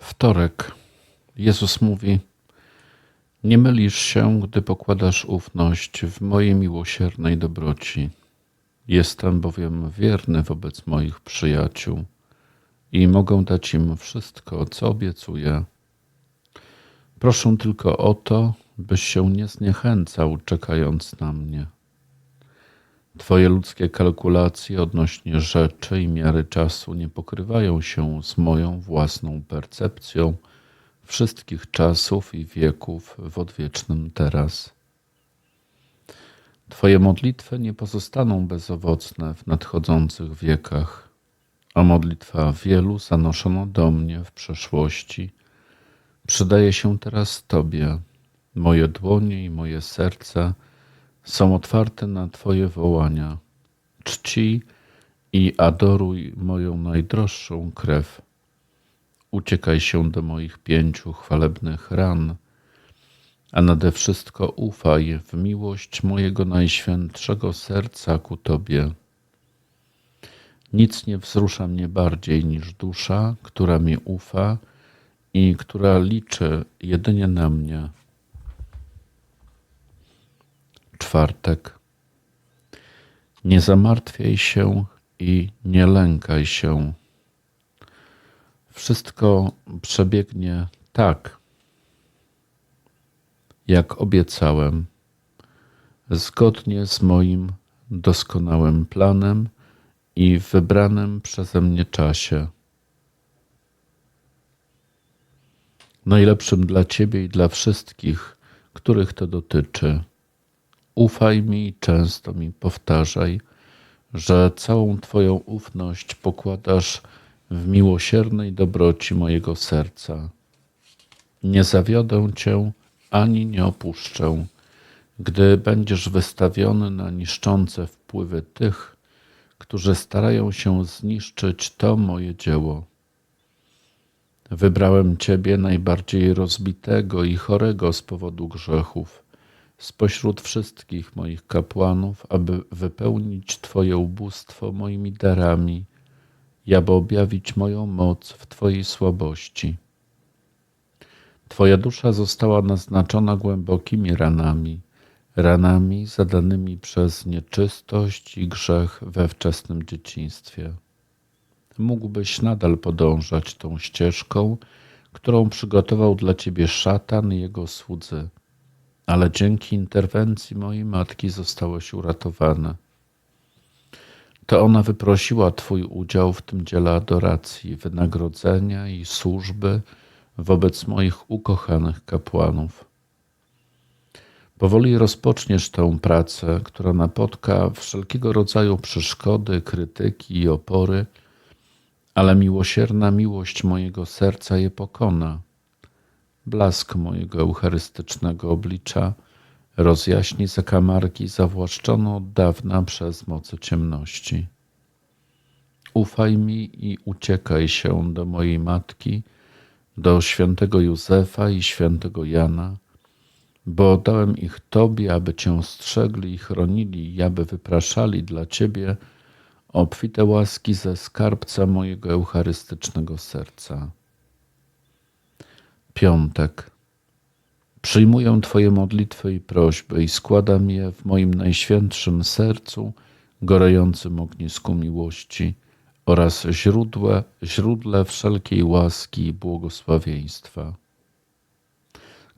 Wtorek. Jezus mówi: Nie mylisz się, gdy pokładasz ufność w mojej miłosiernej dobroci. Jestem bowiem wierny wobec moich przyjaciół i mogę dać im wszystko, co obiecuję. Proszę tylko o to, byś się nie zniechęcał, czekając na mnie. Twoje ludzkie kalkulacje odnośnie rzeczy i miary czasu nie pokrywają się z moją własną percepcją wszystkich czasów i wieków w odwiecznym teraz. Twoje modlitwy nie pozostaną bezowocne w nadchodzących wiekach, a modlitwa wielu zanoszono do mnie w przeszłości przydaje się teraz Tobie. Moje dłonie i moje serce są otwarte na Twoje wołania. Czci i adoruj moją najdroższą krew. Uciekaj się do moich pięciu chwalebnych ran, a nade wszystko ufaj w miłość mojego najświętszego serca ku Tobie. Nic nie wzrusza mnie bardziej niż dusza, która mi ufa i która liczy jedynie na mnie. Czwartek. Nie zamartwiaj się i nie lękaj się. Wszystko przebiegnie tak, jak obiecałem, zgodnie z moim doskonałym planem i wybranym przeze mnie czasie. Najlepszym dla Ciebie i dla wszystkich, których to dotyczy. Ufaj mi i często mi powtarzaj, że całą Twoją ufność pokładasz w miłosiernej dobroci mojego serca. Nie zawiodę Cię ani nie opuszczę, gdy będziesz wystawiony na niszczące wpływy tych, którzy starają się zniszczyć to moje dzieło. Wybrałem Ciebie najbardziej rozbitego i chorego z powodu grzechów spośród wszystkich moich kapłanów, aby wypełnić Twoje ubóstwo moimi darami i aby objawić moją moc w Twojej słabości. Twoja dusza została naznaczona głębokimi ranami, ranami zadanymi przez nieczystość i grzech we wczesnym dzieciństwie. Mógłbyś nadal podążać tą ścieżką, którą przygotował dla ciebie szatan i jego słudzy ale dzięki interwencji mojej matki zostałeś uratowany. To ona wyprosiła Twój udział w tym dziele adoracji, wynagrodzenia i służby wobec moich ukochanych kapłanów. Powoli rozpoczniesz tę pracę, która napotka wszelkiego rodzaju przeszkody, krytyki i opory, ale miłosierna miłość mojego serca je pokona blask mojego eucharystycznego oblicza rozjaśni zakamarki zawłaszczone od dawna przez moce ciemności. Ufaj mi i uciekaj się do mojej matki, do świętego Józefa i świętego Jana, bo dałem ich Tobie, aby Cię strzegli i chronili, i aby wypraszali dla Ciebie obfite łaski ze skarbca mojego eucharystycznego serca. Piątek. Przyjmuję Twoje modlitwy i prośby i składam je w moim najświętszym sercu, gorejącym ognisku miłości oraz źródle, źródle wszelkiej łaski i błogosławieństwa.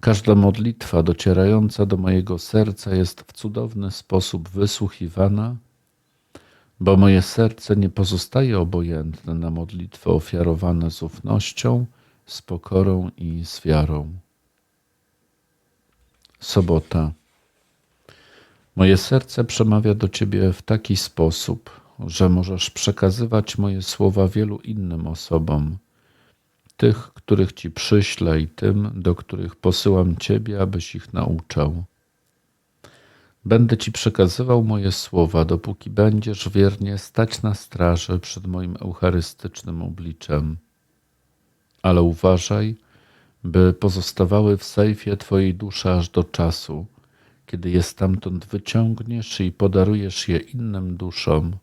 Każda modlitwa docierająca do mojego serca jest w cudowny sposób wysłuchiwana, bo moje serce nie pozostaje obojętne na modlitwy ofiarowane z ufnością, z pokorą i z wiarą. Sobota. Moje serce przemawia do Ciebie w taki sposób, że możesz przekazywać moje słowa wielu innym osobom, tych, których Ci przyślę i tym, do których posyłam Ciebie, abyś ich nauczał. Będę Ci przekazywał moje słowa, dopóki będziesz wiernie stać na straży przed moim eucharystycznym obliczem ale uważaj, by pozostawały w sejfie Twojej duszy aż do czasu, kiedy je stamtąd wyciągniesz i podarujesz je innym duszom,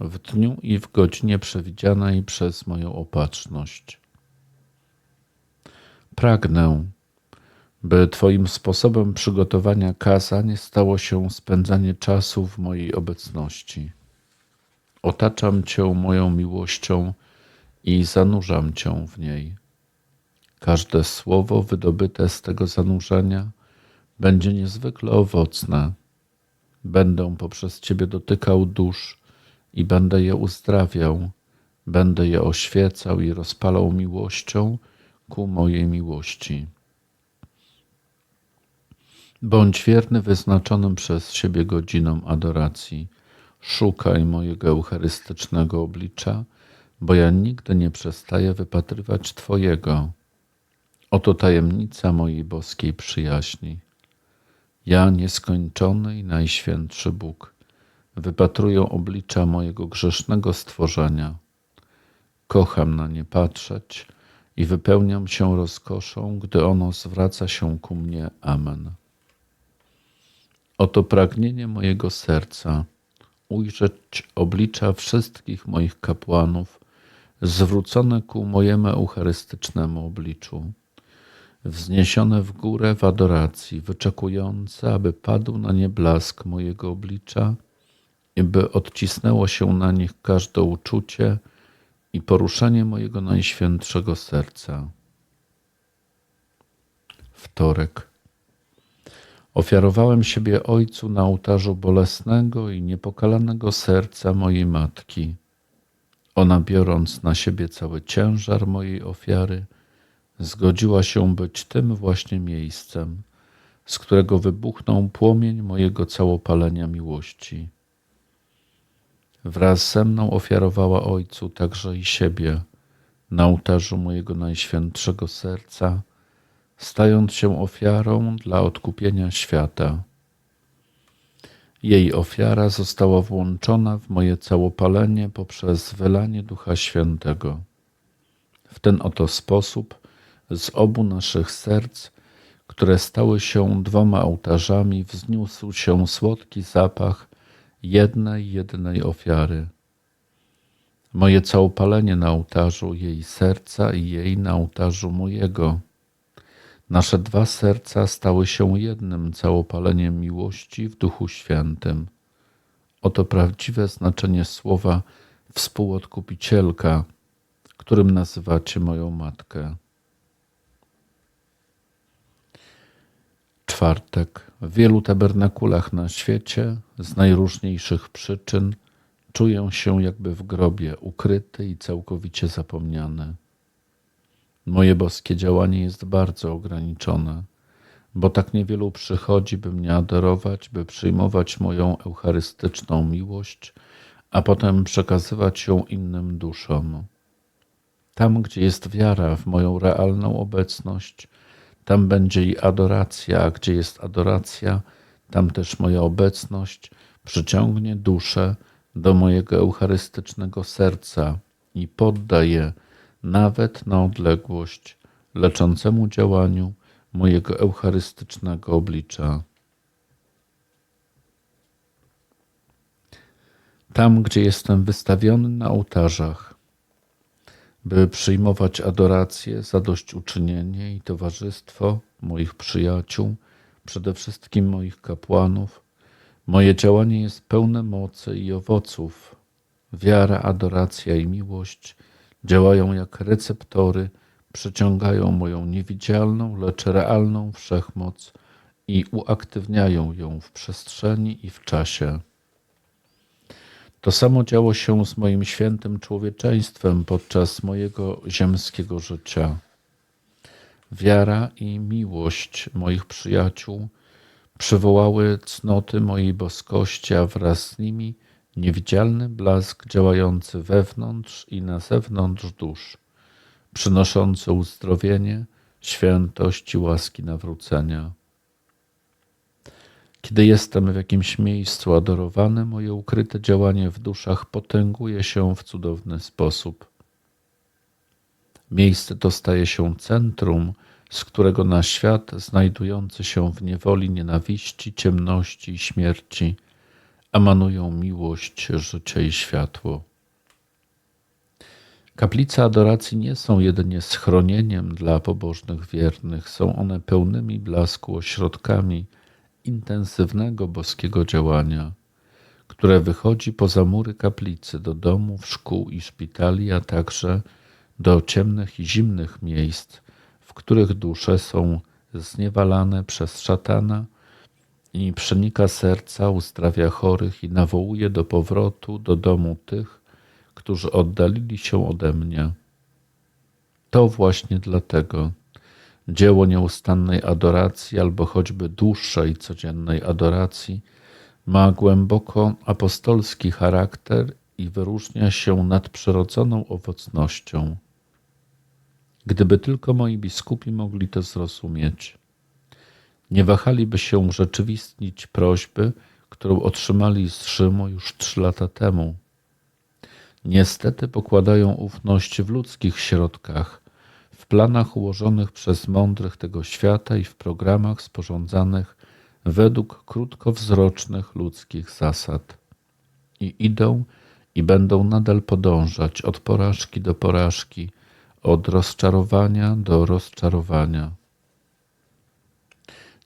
w dniu i w godzinie przewidzianej przez moją opatrzność. Pragnę, by Twoim sposobem przygotowania kazań stało się spędzanie czasu w mojej obecności. Otaczam Cię moją miłością i zanurzam Cię w niej. Każde słowo wydobyte z tego zanurzenia będzie niezwykle owocne. Będę poprzez Ciebie dotykał dusz i będę je uzdrawiał, będę je oświecał i rozpalał miłością ku mojej miłości. Bądź wierny wyznaczonym przez siebie godzinom adoracji. Szukaj mojego eucharystycznego oblicza, bo ja nigdy nie przestaję wypatrywać Twojego. Oto tajemnica mojej boskiej przyjaźni. Ja, nieskończony i najświętszy Bóg, wypatruję oblicza mojego grzesznego stworzenia. Kocham na nie patrzeć i wypełniam się rozkoszą, gdy ono zwraca się ku mnie. Amen. Oto pragnienie mojego serca ujrzeć oblicza wszystkich moich kapłanów zwrócone ku mojemu eucharystycznemu obliczu, wzniesione w górę w adoracji, wyczekujące, aby padł na nie blask mojego oblicza i by odcisnęło się na nich każde uczucie i poruszenie mojego najświętszego serca. Wtorek. Ofiarowałem siebie Ojcu na ołtarzu bolesnego i niepokalanego serca mojej matki. Ona, biorąc na siebie cały ciężar mojej ofiary, zgodziła się być tym właśnie miejscem, z którego wybuchnął płomień mojego całopalenia miłości. Wraz ze mną ofiarowała Ojcu także i siebie na ołtarzu mojego najświętszego serca stając się ofiarą dla odkupienia świata. Jej ofiara została włączona w moje całopalenie poprzez wylanie Ducha Świętego. W ten oto sposób z obu naszych serc, które stały się dwoma ołtarzami, wzniósł się słodki zapach jednej, jednej ofiary. Moje całopalenie na ołtarzu jej serca i jej na ołtarzu mojego Nasze dwa serca stały się jednym całopaleniem miłości w Duchu Świętym. Oto prawdziwe znaczenie słowa współodkupicielka, którym nazywacie moją matkę. Czwartek. W wielu tabernakulach na świecie z najróżniejszych przyczyn czuję się jakby w grobie, ukryty i całkowicie zapomniany. Moje boskie działanie jest bardzo ograniczone, bo tak niewielu przychodzi, by mnie adorować, by przyjmować moją eucharystyczną miłość, a potem przekazywać ją innym duszom. Tam, gdzie jest wiara w moją realną obecność, tam będzie i adoracja, a gdzie jest adoracja, tam też moja obecność przyciągnie duszę do mojego eucharystycznego serca i podda je nawet na odległość, leczącemu działaniu mojego eucharystycznego oblicza. Tam, gdzie jestem wystawiony na ołtarzach, by przyjmować adorację, zadośćuczynienie i towarzystwo moich przyjaciół, przede wszystkim moich kapłanów, moje działanie jest pełne mocy i owoców. Wiara, adoracja i miłość Działają jak receptory, przyciągają moją niewidzialną, lecz realną wszechmoc i uaktywniają ją w przestrzeni i w czasie. To samo działo się z moim świętym człowieczeństwem podczas mojego ziemskiego życia. Wiara i miłość moich przyjaciół przywołały cnoty mojej boskości, a wraz z nimi niewidzialny blask działający wewnątrz i na zewnątrz dusz, przynoszący uzdrowienie, świętość i łaski nawrócenia. Kiedy jestem w jakimś miejscu adorowany, moje ukryte działanie w duszach potęguje się w cudowny sposób. Miejsce to staje się centrum, z którego na świat znajdujący się w niewoli nienawiści, ciemności i śmierci emanują miłość, życie i światło. Kaplice adoracji nie są jedynie schronieniem dla pobożnych wiernych, są one pełnymi blasku ośrodkami intensywnego boskiego działania, które wychodzi poza mury kaplicy do domów, szkół i szpitali, a także do ciemnych i zimnych miejsc, w których dusze są zniewalane przez szatana i przenika serca, uzdrawia chorych i nawołuje do powrotu do domu tych, którzy oddalili się ode mnie. To właśnie dlatego dzieło nieustannej adoracji albo choćby dłuższej codziennej adoracji ma głęboko apostolski charakter i wyróżnia się nadprzyrodzoną owocnością. Gdyby tylko moi biskupi mogli to zrozumieć, nie wahaliby się urzeczywistnić prośby, którą otrzymali z Rzymu już trzy lata temu. Niestety pokładają ufność w ludzkich środkach, w planach ułożonych przez mądrych tego świata i w programach sporządzanych według krótkowzrocznych ludzkich zasad. I idą i będą nadal podążać od porażki do porażki, od rozczarowania do rozczarowania.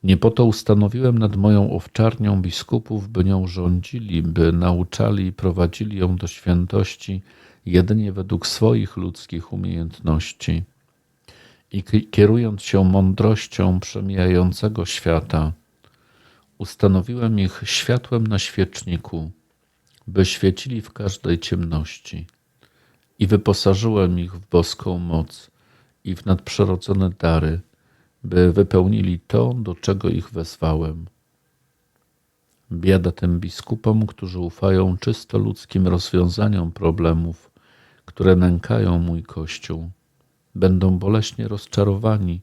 Nie po to ustanowiłem nad moją owczarnią biskupów, by nią rządzili, by nauczali i prowadzili ją do świętości jedynie według swoich ludzkich umiejętności. I kierując się mądrością przemijającego świata, ustanowiłem ich światłem na świeczniku, by świecili w każdej ciemności. I wyposażyłem ich w boską moc i w nadprzyrodzone dary, by wypełnili to, do czego ich wezwałem. Biada tym biskupom, którzy ufają czysto ludzkim rozwiązaniom problemów, które nękają mój Kościół. Będą boleśnie rozczarowani,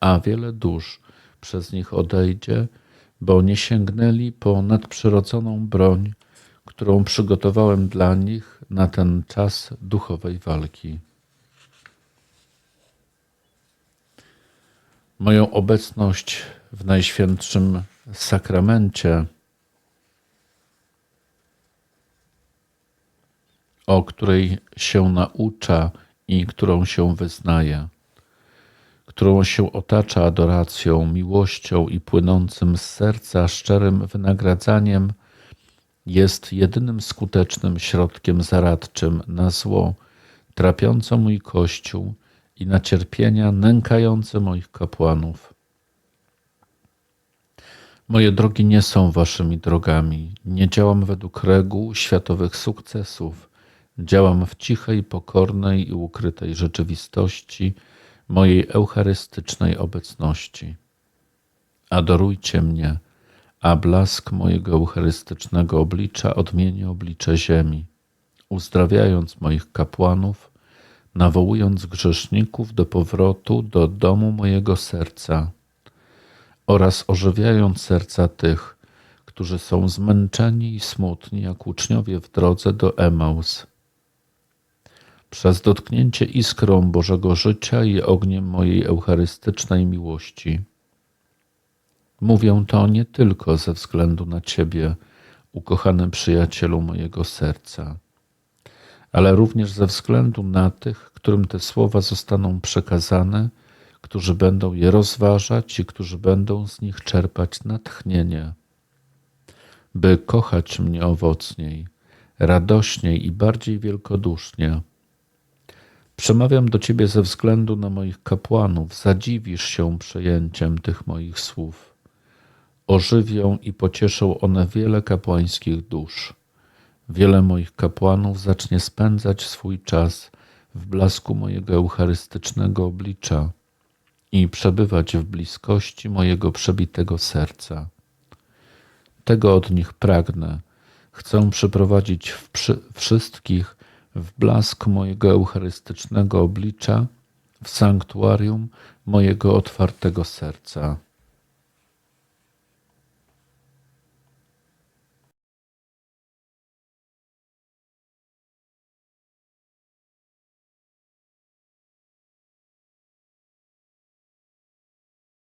a wiele dusz przez nich odejdzie, bo nie sięgnęli po nadprzyrodzoną broń, którą przygotowałem dla nich na ten czas duchowej walki. Moją obecność w Najświętszym Sakramencie, o której się naucza i którą się wyznaje, którą się otacza adoracją, miłością i płynącym z serca szczerym wynagradzaniem, jest jedynym skutecznym środkiem zaradczym na zło, trapiące mój Kościół i na cierpienia nękające moich kapłanów. Moje drogi nie są waszymi drogami. Nie działam według reguł światowych sukcesów. Działam w cichej, pokornej i ukrytej rzeczywistości mojej eucharystycznej obecności. Adorujcie mnie, a blask mojego eucharystycznego oblicza odmieni oblicze ziemi, uzdrawiając moich kapłanów nawołując grzeszników do powrotu do domu mojego serca oraz ożywiając serca tych, którzy są zmęczeni i smutni jak uczniowie w drodze do Emaus. Przez dotknięcie iskrą Bożego życia i ogniem mojej eucharystycznej miłości. Mówię to nie tylko ze względu na Ciebie, ukochany przyjacielu mojego serca ale również ze względu na tych, którym te słowa zostaną przekazane, którzy będą je rozważać i którzy będą z nich czerpać natchnienie, by kochać mnie owocniej, radośniej i bardziej wielkodusznie. Przemawiam do Ciebie ze względu na moich kapłanów, zadziwisz się przejęciem tych moich słów. Ożywią i pocieszą one wiele kapłańskich dusz. Wiele moich kapłanów zacznie spędzać swój czas w blasku mojego eucharystycznego oblicza i przebywać w bliskości mojego przebitego serca. Tego od nich pragnę. Chcę przyprowadzić wszystkich w blask mojego eucharystycznego oblicza, w sanktuarium mojego otwartego serca.